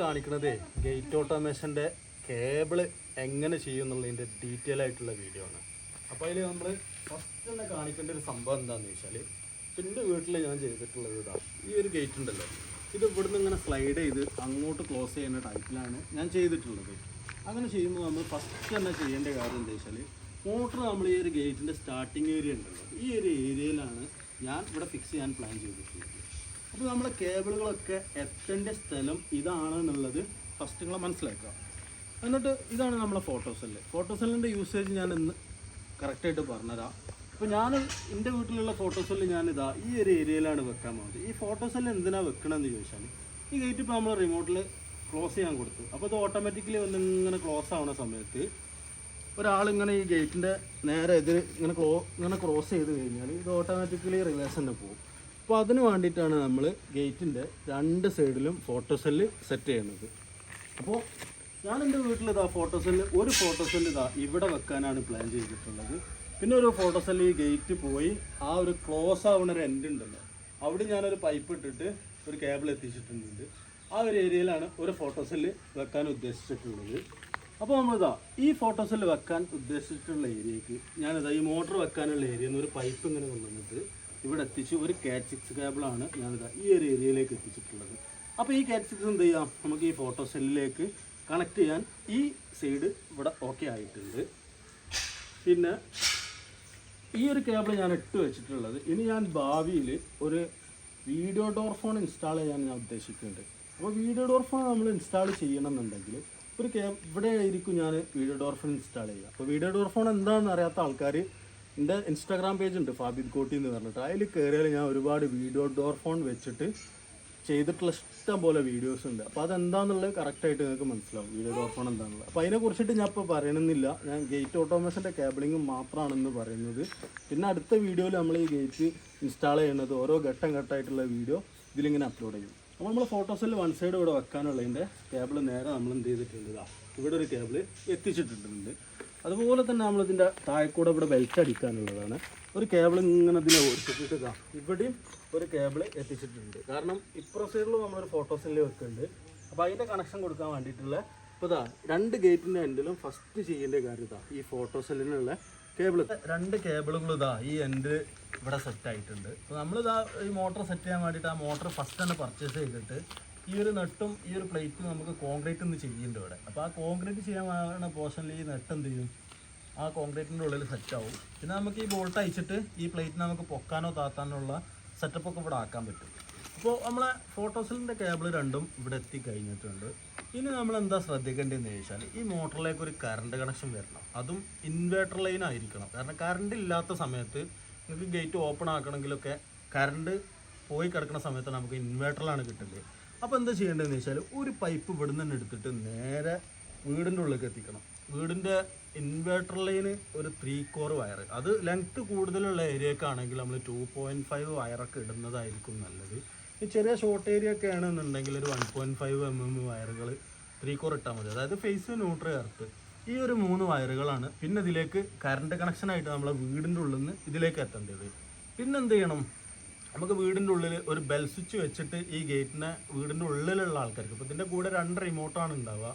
കാണിക്കുന്നത് gate ഓട്ടോമേഷന്റെ cable എങ്ങനെ ചെയ്യും എന്നുള്ളതിന്റെ ഡീറ്റെയിൽ ആയിട്ടുള്ള വീഡിയോ ആണ്. അപ്പോൾ അതിൽ നമ്മൾ ഫസ്റ്റ് തന്നെ കാണിക്കേണ്ട ഒരു സംഭവം എന്താണെന്ന് വെച്ചാൽ എന്റെ വീട്ടിൽ ഞാൻ ചെയ്തിട്ടുള്ളത് ഇതാണ് ഈ ഒരു ഗേറ്റ് ഉണ്ടല്ലോ. ഇത് ഇവിടുന്ന് ഇങ്ങനെ സ്ലൈഡ് ചെയ്ത് അങ്ങോട്ട് ക്ലോസ് ചെയ്യുന്ന ടൈപ്പിലാണ് ഞാൻ ചെയ്തിട്ടുള്ളത്. അങ്ങനെ ചെയ്യുമ്പോൾ നമ്മൾ ഫസ്റ്റ് തന്നെ ചെയ്യേണ്ട കാര്യം എന്താ വെച്ചാൽ മോട്ടർ നമ്മൾ ഈ ഒരു ഗേറ്റിന്റെ സ്റ്റാർട്ടിങ് ഏരിയ ഉണ്ടല്ലോ. ഈ ഒരു ഏരിയയിലാണ് ഞാൻ ഇവിടെ ഫിക്സ് ചെയ്യാൻ പ്ലാൻ ചെയ്തിട്ടുള്ളത്. അപ്പോൾ നമ്മളെ കേബിളുകളൊക്കെ എത്തേണ്ട സ്ഥലം ഇതാണ് എന്നുള്ളത് ഫസ്റ്റ് നിങ്ങൾ മനസ്സിലാക്കുക. എന്നിട്ട് ഇതാണ് നമ്മളെ ഫോട്ടോ സെല്ല് ഫോട്ടോ സെല്ലിന്റെ യൂസേജ് ഞാൻ ഇന്ന് കറക്റ്റായിട്ട് പറഞ്ഞുതരാം അപ്പോൾ ഞാൻ എന്റെ വീട്ടിലുള്ള ഫോട്ടോ സെല്ല് ഞാനിതാ ഈ ഒരു ഏരിയയിലാണ് വെക്കാൻ പോകുന്നത് ഈ ഫോട്ടോ സെല്ല് എന്തിനാണ് വെക്കണമെന്ന് ചോദിച്ചാൽ ഈ ഗേറ്റ് ഇപ്പോൾ നമ്മൾ റിമോട്ടിൽ ക്ലോസ് ചെയ്യാൻ കൊടുത്തു. അപ്പോൾ ഇത് ഓട്ടോമാറ്റിക്കലി വന്ന് ഇങ്ങനെ ക്ലോസ് ആവുന്ന സമയത്ത് ഒരാളിങ്ങനെ ഈ ഗേറ്റിന്റെ നേരെ എതിർ ഇങ്ങനെ ക്ലോ ഇങ്ങനെ ക്രോസ് ചെയ്ത് കഴിഞ്ഞാൽ ഇത് ഓട്ടോമാറ്റിക്കലി റിവേഴ്സ് തന്നെ പോകും. അപ്പോൾ അതിന് വേണ്ടിയിട്ടാണ് നമ്മൾ ഗേറ്റിന്റെ രണ്ട് സൈഡിലും ഫോട്ടോ സെല്ല് സെറ്റ് ചെയ്യുന്നത്. അപ്പോൾ ഞാൻ എന്റെ വീട്ടിൽ ഇതാ ഫോട്ടോ സെല്ല് ഒരു ഫോട്ടോ സെല്ല് ഇതാ ഇവിടെ വെക്കാനാണ് പ്ലാൻ ചെയ്തിട്ടുള്ളത്. പിന്നെ ഒരു ഫോട്ടോ സെല്ല് ഈ ഗേറ്റ് പോയി ആ ഒരു ക്ലോസ് ആവുന്ന ഒരു എൻഡ് ഉണ്ടല്ലോ. അവിടെ ഞാനൊരു പൈപ്പ് ഇട്ടിട്ട് ഒരു കേബിൾ എത്തിച്ചിട്ടുണ്ട്. ആ ഒരു ഏരിയയിലാണ് ഒരു ഫോട്ടോ സെല്ല് വെക്കാൻ ഉദ്ദേശിച്ചിട്ടുള്ളത്. അപ്പോൾ നമ്മളിതാ ഈ ഫോട്ടോ സെല്ല് വെക്കാൻ ഉദ്ദേശിച്ചിട്ടുള്ള ഏരിയക്ക് ഞാനിതാ ഈ മോട്ടർ വെക്കാനുള്ള ഏരിയയിൽ ഒരു പൈപ്പ് ഇങ്ങനെ കൊണ്ടുവന്നിട്ട് ഇവിടെ എത്തിച്ച് ഒരു കാറ്റ്സിക്സ് കേബിളാണ് ഞാനിത് ഈ ഒരു ഏരിയയിലേക്ക് എത്തിച്ചിട്ടുള്ളത്. അപ്പോൾ ഈ കാറ്റ്സിക്സ് എന്ത് ചെയ്യാം? നമുക്ക് ഈ ഫോട്ടോ സെല്ലിലേക്ക് കണക്ട് ചെയ്യാൻ ഈ സൈഡ് ഇവിടെ ഓക്കെ ആയിട്ടുണ്ട്. പിന്നെ ഈ ഒരു കേബിൾ ഞാൻ ഇട്ട് വെച്ചിട്ടുള്ളത് ഇനി ഞാൻ ഭാവിയിൽ ഒരു വീഡിയോ ഡോർ ഫോൺ ഇൻസ്റ്റാൾ ചെയ്യാൻ ഞാൻ ഉദ്ദേശിക്കുന്നുണ്ട്. അപ്പോൾ വീഡിയോ ഡോർ ഫോൺ നമ്മൾ ഇൻസ്റ്റാൾ ചെയ്യണമെന്നുണ്ടെങ്കിൽ ഒരു കേ ഇവിടെ ആയിരിക്കും ഞാൻ വീഡിയോ ഡോർ ഫോൺ ഇൻസ്റ്റാൾ ചെയ്യുക. അപ്പോൾ വീഡിയോ ഡോർ ഫോൺ എന്താണെന്ന് അറിയാത്ത ആൾക്കാർ എന്റെ ഇൻസ്റ്റാഗ്രാം പേജ് ഉണ്ട് ഫാബിദ് കോട്ടി എന്ന് പറഞ്ഞിട്ട്. അതിൽ കയറിയാൽ ഞാൻ ഒരുപാട് വീഡിയോ ഡോർ ഫോൺ വെച്ചിട്ട് ചെയ്തിട്ടുള്ള ഇഷ്ടം പോലെ വീഡിയോസ് ഉണ്ട്. അപ്പോൾ അതെന്താണെന്നുള്ളത് കറക്റ്റായിട്ട് നിങ്ങൾക്ക് മനസ്സിലാവും വീഡിയോ ഡോർ ഫോൺ എന്താണെന്നുള്ളത് അപ്പോൾ അതിനെക്കുറിച്ചിട്ട് ഞാൻ ഇപ്പോൾ പറയണമെന്നില്ല. ഞാൻ ഗേറ്റ് ഓട്ടോമേഷന്റെ കേബിളിംഗ് മാത്രമാണെന്ന് പറയുന്നത്. പിന്നെ അടുത്ത വീഡിയോയിൽ നമ്മൾ ഈ ഗേറ്റ് ഇൻസ്റ്റാൾ ചെയ്യുന്നത് ഓരോ ഘട്ടം ഘട്ടമായിട്ടുള്ള വീഡിയോ ഇതിലിങ്ങനെ അപ്ലോഡ് ചെയ്യും. അപ്പോൾ നമ്മൾ ഫോട്ടോസിൽ വൺ സൈഡ് ഇവിടെ വെക്കാനുള്ളതിന്റെ കേബിൾ നേരെ നമ്മൾ എന്ത് ചെയ്തിട്ടുണ്ട് ഇവിടെ ഒരു കേബിൾ എത്തിച്ചിട്ടുണ്ട് അതുപോലെ തന്നെ നമ്മളിതിന്റെ താഴെക്കൂടെ ഇവിടെ ബെൽറ്റ് അടിക്കാനുള്ളതാണ്. ഒരു കേബിൾ ഇങ്ങനെ ഇതിനെ ഓടിച്ചിട്ട് ഇതാ. ഇവിടെയും ഒരു കേബിൾ എത്തിച്ചിട്ടുണ്ട്. കാരണം ഇപ്പുറ സൈഡിൽ നമ്മളൊരു ഫോട്ടോസിൽ വെക്കുന്നുണ്ട്. അപ്പോൾ അതിന്റെ കണക്ഷൻ കൊടുക്കാൻ വേണ്ടിയിട്ടുള്ള ഇപ്പോൾ ഇതാ രണ്ട് ഗേറ്റിന്റെ എൻഡിലും ഫസ്റ്റ് ചെയ്യേണ്ട കാര്യം ഇതാ ഈ ഫോട്ടോ ഫോട്ടോസെല്ലിനുള്ള കേബിൾ രണ്ട് കേബിളുകൾ ഇതാ ഈ എൻഡ് ഇവിടെ സെറ്റ് ആയിട്ടുണ്ട്. അപ്പോൾ നമ്മളിതാ ഈ മോട്ടർ സെറ്റ് ചെയ്യാൻ വേണ്ടിയിട്ട് ആ മോട്ടർ ഫസ്റ്റ് തന്നെ പർച്ചേസ് ചെയ്തിട്ട് ഈ ഒരു നെട്ടും ഈ ഒരു പ്ലേറ്റും നമുക്ക് കോൺക്രീറ്റ് ഒന്ന് ചെയ്യുന്നുണ്ട് ഇവിടെ. അപ്പോൾ ആ കോൺക്രീറ്റ് ചെയ്യാൻ പോർഷനിൽ ഈ നെട്ട് എന്ത് ചെയ്യും? ആ കോൺക്രീറ്റിന്റെ ഉള്ളിൽ സെറ്റ് ആവും. പിന്നെ നമുക്ക് ഈ ബോൾട്ട് അയച്ചിട്ട് ഈ പ്ലേറ്റ് നമുക്ക് പൊക്കാനോ താത്താനോ ഉള്ള സെറ്റപ്പ് ഒക്കെ ഇവിടെ ആക്കാൻ പറ്റും. അപ്പോൾ നമ്മളെ ഫോട്ടോസിലിന്റെ കേബിൾ രണ്ടും ഇവിടെ എത്തി കഴിഞ്ഞിട്ടുണ്ട്. ഇനി നമ്മൾ എന്താ ശ്രദ്ധിക്കേണ്ടതെന്ന് ചോദിച്ചാൽ ഈ മോട്ടറിലേക്ക് ഒരു കറണ്ട് കണക്ഷൻ വരണം. അതും ഇൻവേർട്ടർ ലൈൻ ആയിരിക്കണം. കാരണം കറണ്ട് ഇല്ലാത്ത സമയത്ത് നിങ്ങൾക്ക് ഗേറ്റ് ഓപ്പൺ ആക്കണമെങ്കിലൊക്കെ കറണ്ട് പോയി കിടക്കുന്ന സമയത്ത് നമുക്ക് ഇൻവേർട്ടറിലാണ് കിട്ടുന്നത് അപ്പോൾ എന്താ ചെയ്യേണ്ടതെന്ന് വെച്ചാൽ ഒരു പൈപ്പ് ഇവിടെ നിന്ന് എടുത്തിട്ട് നേരെ വീടിന്റെ ഉള്ളിലേക്ക് എത്തിക്കണം. വീടിന്റെ ഇൻവേർട്ടർ ലൈന് ഒരു ത്രീ കോർ വയർ അത് ലെങ്ത്ത് കൂടുതലുള്ള ഏരിയക്കാണെങ്കിൽ നമ്മൾ ടു പോയിന്റ് ഫൈവ് വയറൊക്കെ ഇടുന്നതായിരിക്കും നല്ലത്. ഈ ചെറിയ ഷോർട്ട് ഏരിയ ഒക്കെ ആണെന്നുണ്ടെങ്കിൽ ഒരു one point five M M വയറുകൾ ത്രീ കോർ ഇട്ടാൽ മതി. അതായത് ഫേസ് ന്യൂട്രൽ എർത്ത് ഈ ഒരു മൂന്ന് വയറുകളാണ് പിന്നെ ഇതിലേക്ക് കറണ്ട് കണക്ഷനായിട്ട് നമ്മളെ വീടിന്റെ ഉള്ളിൽ നിന്ന് ഇതിലേക്ക് എത്തേണ്ടത്. പിന്നെ എന്ത് ചെയ്യണം? നമുക്ക് വീടിന്റെ ഉള്ളിൽ ഒരു ബെൽ സ്വിച്ച് വെച്ചിട്ട് ഈ ഗേറ്റിനെ വീടിന്റെ ഉള്ളിലുള്ള ആൾക്കാർക്ക് ഇപ്പോൾ ഇതിന്റെ കൂടെ രണ്ട് റിമോട്ടാണ് ഉണ്ടാവുക.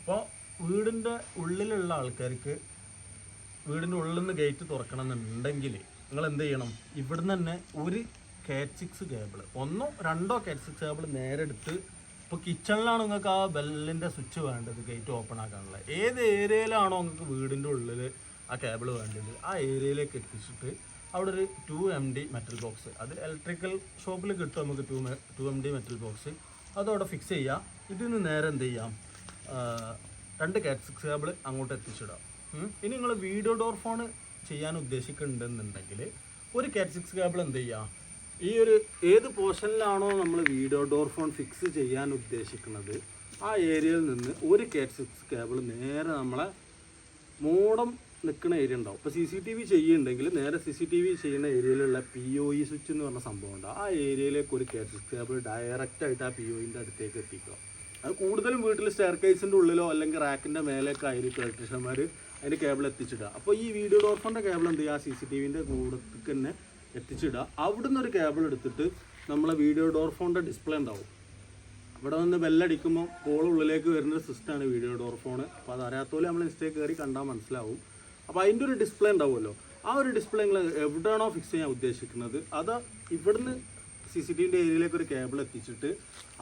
അപ്പോൾ വീടിന്റെ ഉള്ളിലുള്ള ആൾക്കാർക്ക് വീടിന്റെ ഉള്ളിൽ നിന്ന് ഗേറ്റ് തുറക്കണം എന്നുണ്ടെങ്കിൽ നിങ്ങൾ എന്ത് ചെയ്യണം? ഇവിടുന്ന് തന്നെ ഒരു കാറ്റ് സിക്സ് കേബിൾ ഒന്നോ രണ്ടോ കാറ്റ് സിക്സ് കേബിൾ നേരെ എടുത്ത് ഇപ്പോൾ കിച്ചണിലാണ് നിങ്ങൾക്ക് ആ ബെല്ലിന്റെ സ്വിച്ച് വേണ്ടത് ഗേറ്റ് ഓപ്പൺ ആക്കാനുള്ള ഏത് ഏരിയയിലാണോ നിങ്ങൾക്ക് വീടിന്റെ ഉള്ളിൽ ആ കേബിൾ വേണ്ടത് ആ ഏരിയയിലേക്ക് എത്തിച്ചിട്ട് അവിടെ ഒരു two M D metal box അത് ഇലക്ട്രിക്കൽ ഷോപ്പിൽ കിട്ടും നമുക്ക് two two M D metal box അതവിടെ ഫിക്സ് ചെയ്യാം. ഇതിന് നേരെ എന്ത് ചെയ്യാം? രണ്ട് കാറ്റ് സിക്സ് കേബിൾ അങ്ങോട്ട് എത്തിച്ചിടാം. ഇനി നിങ്ങൾ വീഡിയോ ഡോർ ഫോൺ ചെയ്യാൻ ഉദ്ദേശിക്കുന്നുണ്ടെന്നുണ്ടെങ്കിൽ ഒരു കാറ്റ് സിക്സ് കേബിൾ എന്ത് ചെയ്യാം? ഈ ഒരു ഏത് പോർഷനിലാണോ നമ്മൾ വീഡിയോ ഡോർ ഫോൺ ഫിക്സ് ചെയ്യാൻ ഉദ്ദേശിക്കുന്നത് ആ ഏരിയയിൽ നിന്ന് ഒരു കാറ്റ് സിക്സ് കേബിൾ നേരെ നമ്മളെ മോഡം നിൽക്കുന്ന ഏരിയ ഉണ്ടാവും. അപ്പോൾ സി സി ടി വി ചെയ്യുന്നുണ്ടെങ്കിൽ നേരെ സി സി ടി വി ചെയ്യുന്ന ഏരിയയിലുള്ള പി ഒ ഇ സ്വിച്ച് എന്ന് പറഞ്ഞ സംഭവം ഉണ്ട്. ആ ഏരിയയിലേക്ക് ഒരു കേസ് കേബിൾ ഡയറക്റ്റ് ആയിട്ട് ആ പി ഒയിന്റെ അടുത്തേക്ക് എത്തിക്കുക. അത് കൂടുതലും വീട്ടിൽ സ്റ്റെയർ കേസിന്റെ ഉള്ളിലോ അല്ലെങ്കിൽ റാക്കിന്റെ മേലേക്ക് ആയിരിക്കും ഇലക്ട്രീഷ്യന്മാർ അതിന്റെ കേബിൾ എത്തിച്ചിടുക. അപ്പോൾ ഈ വീഡിയോ ഡോർഫോന്റെ കേബിൾ എന്ത് ചെയ്യുക? സി സി ടി വിന്റെ കൂടത്തേക്ക് തന്നെ എത്തിച്ചിടുക. അവിടുന്ന് ഒരു കേബിൾ എടുത്തിട്ട് നമ്മളെ വീഡിയോ ഡോർഫോണിന്റെ ഡിസ്പ്ലേ ഉണ്ടാവും. ഇവിടെ നിന്ന് ബെല്ലടിക്കുമ്പോൾ കോൾ ഉള്ളിലേക്ക് വരുന്ന സിസ്റ്റമാണ് വീഡിയോ ഡോർ ഫോൺ അപ്പോൾ അത് അറിയാത്തോലെ നമ്മൾ ഇൻസ്റ്റേ കയറി കണ്ടാൽ മനസ്സിലാവും. അപ്പോൾ അതിന്റെ ഒരു ഡിസ്പ്ലേ ഉണ്ടാവുമല്ലോ. ആ ഒരു ഡിസ്പ്ലേ നിങ്ങൾ എവിടെയാണോ ഫിക്സ് ചെയ്യാൻ ഉദ്ദേശിക്കുന്നത്? അത് ഇവിടുന്ന് സി സി ടി ഏരിയയിലേക്ക് ഒരു കേബിൾ എത്തിച്ചിട്ട്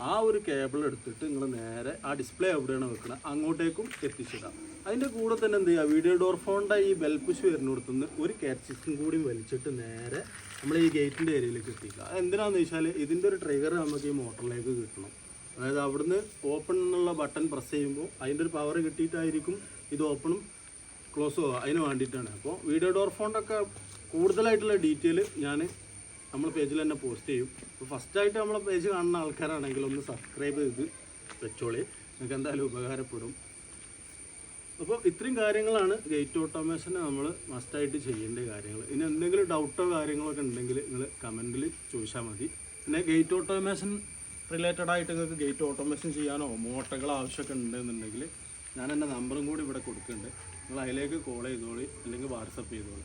ആ ഒരു കേബിൾ എടുത്തിട്ട് നിങ്ങൾ നേരെ ആ ഡിസ്പ്ലേ എവിടെയാണ് വെക്കുന്നത് അങ്ങോട്ടേക്കും എത്തിച്ചിടാം. അതിന്റെ കൂടെ തന്നെ എന്ത് ചെയ്യുക? വീഡിയോ ഡോർ ഫോണിന്റെ ഈ ബെൽ പുഷ് വരുന്നിടത്തുനിന്ന് ഒരു കാറ്റ്സിസ്റ്റും കൂടി വലിച്ചിട്ട് നേരെ നമ്മൾ ഈ ഗേറ്റിന്റെ ഏരിയയിലേക്ക് എത്തിക്കുക. അത് എന്തിനാണെന്ന് വെച്ചാൽ ഇതിന്റെ ഒരു ട്രിഗർ നമുക്ക് ഈ മോട്ടറിലേക്ക് കിട്ടണം. അതായത് അവിടുന്ന് ഓപ്പൺ എന്നുള്ള ബട്ടൺ പ്രസ് ചെയ്യുമ്പോൾ അതിന്റെ ഒരു പവർ കിട്ടിയിട്ടായിരിക്കും ഇത് ഓപ്പണും ക്ലോസ് അതിന് വേണ്ടിയിട്ടാണ്. അപ്പോൾ വീഡിയോ ഡോർ ഫോണിന്റെ ഒക്കെ കൂടുതലായിട്ടുള്ള ഡീറ്റെയിൽ ഞാൻ നമ്മൾ പേജിൽ തന്നെ പോസ്റ്റ് ചെയ്യും. അപ്പോൾ ഫസ്റ്റായിട്ട് നമ്മളെ പേജ് കാണുന്ന ആൾക്കാരാണെങ്കിൽ ഒന്ന് സബ്സ്ക്രൈബ് ചെയ്ത് വെച്ചോളി. നിങ്ങൾക്ക് എന്തായാലും ഉപകാരപ്പെടും. അപ്പോൾ ഇത്രയും കാര്യങ്ങളാണ് ഗേറ്റ് ഓട്ടോമേഷൻ നമ്മൾ മസ്റ്റായിട്ട് ചെയ്യേണ്ട കാര്യങ്ങൾ ഇനി എന്തെങ്കിലും ഡൗട്ടോ കാര്യങ്ങളൊക്കെ ഉണ്ടെങ്കിൽ നിങ്ങൾ കമന്റിൽ ചോദിച്ചാൽ മതി. പിന്നെ ഗേറ്റ് ഓട്ടോമേഷൻ റിലേറ്റഡ് ആയിട്ട് നിങ്ങൾക്ക് ഗേറ്റ് ഓട്ടോമേഷൻ ചെയ്യാനോ മോട്ടകൾ ആവശ്യമൊക്കെ ഉണ്ടെന്നുണ്ടെങ്കിൽ ഞാൻ എന്റെ നമ്പറും കൂടി ഇവിടെ കൊടുക്കുന്നുണ്ട്. നിങ്ങൾ അതിലേക്ക് കോൾ ചെയ്തോളി അല്ലെങ്കിൽ വാട്സപ്പ് ചെയ്തോളി.